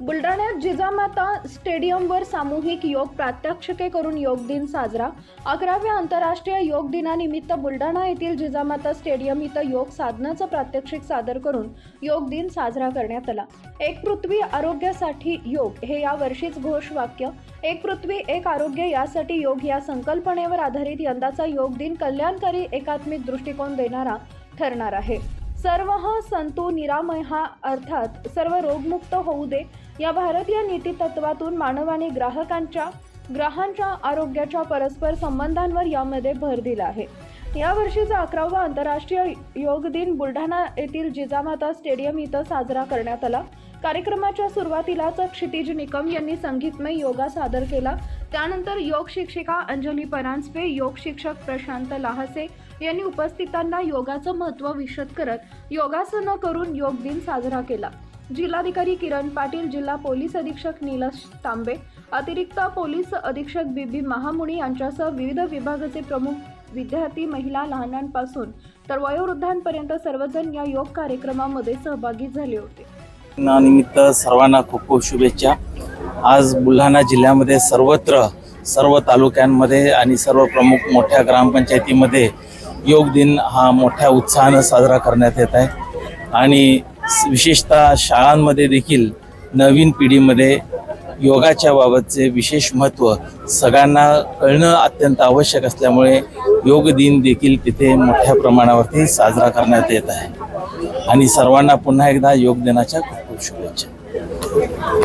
बुलढाण्यात जिजामाता स्टेडियमवर सामूहिक योग प्रात्यक्षिके करून योग दिन साजरा. अकराव्या आंतरराष्ट्रीय योग दिनानिमित्त बुलढाणा येथील जिजामाता स्टेडियम इथं योग साधनाचं प्रात्यक्षिक सादर करून योग दिन साजरा करण्यात आला. एक पृथ्वी आरोग्यासाठी योग हे या वर्षीच घोषवाक्य एक पृथ्वी एक आरोग्य यासाठी योग या संकल्पनेवर आधारित यंदाचा योग दिन कल्याणकारी एकात्मिक दृष्टिकोन देणारा ठरणार आहे. सर्व संतू निरामय हा अर्थात सर्व रोगमुक्त होऊ दे या भारतीय नीती तत्वातून मानवाने ग्राहकांच्या ग्रहांच्या आरोग्याच्या परस्पर संबंधांवर यामध्ये भर दिला आहे. यावर्षीचा अकरावा आंतरराष्ट्रीय योग दिन बुलढाणा येथील जिजामाता स्टेडियम इथं साजरा करण्यात आला. कार्यक्रमाच्या सुरुवातीलाच क्षितिज निकम यांनी संगीतमय योगा सादर केला. त्यानंतर योग शिक्षिका अंजली परांजपे योग शिक्षक प्रशांत लाहसे यांनी उपस्थितांना योगाचं महत्त्व विशद करत योगासनं करून योग दिन साजरा केला. जिल्हाधिकारी किरण पाटील जिल्हा पोलीस अधीक्षक निलश तांबे अतिरिक्त पोलीस अधीक्षक बीबी महामुनी यांच्यासह विविध विभागाचे प्रमुख विद्यार्थी महिला लहानांपासून तर वयोवृद्धांपर्यंत सर्वजण या योग कार्यक्रमामध्ये सहभागी झाले होते. निमित्त सर्वांना खूप खूप शुभेच्छा. आज बुलढाणा जिल्ह्यामध्ये सर्वत्र सर्व तालुक्यांमध्ये आणि सर्व प्रमुख मोठ्या ग्रामपंचायतीमध्ये योग दिन हा मोठ्या उत्साहानं साजरा करण्यात येत आहे. आणि विशेषतः शाळांमध्ये देखील नवीन पिढीमध्ये योगाच्या बाबतचे विशेष महत्त्व सगळ्यांना कळणं अत्यंत आवश्यक असल्यामुळे योग दिन देखील तिथे मोठ्या प्रमाणावरती साजरा करण्यात येत आहे. आणि सर्वांना पुन्हा एकदा योग दिनाच्या खूप खूप शुभेच्छा.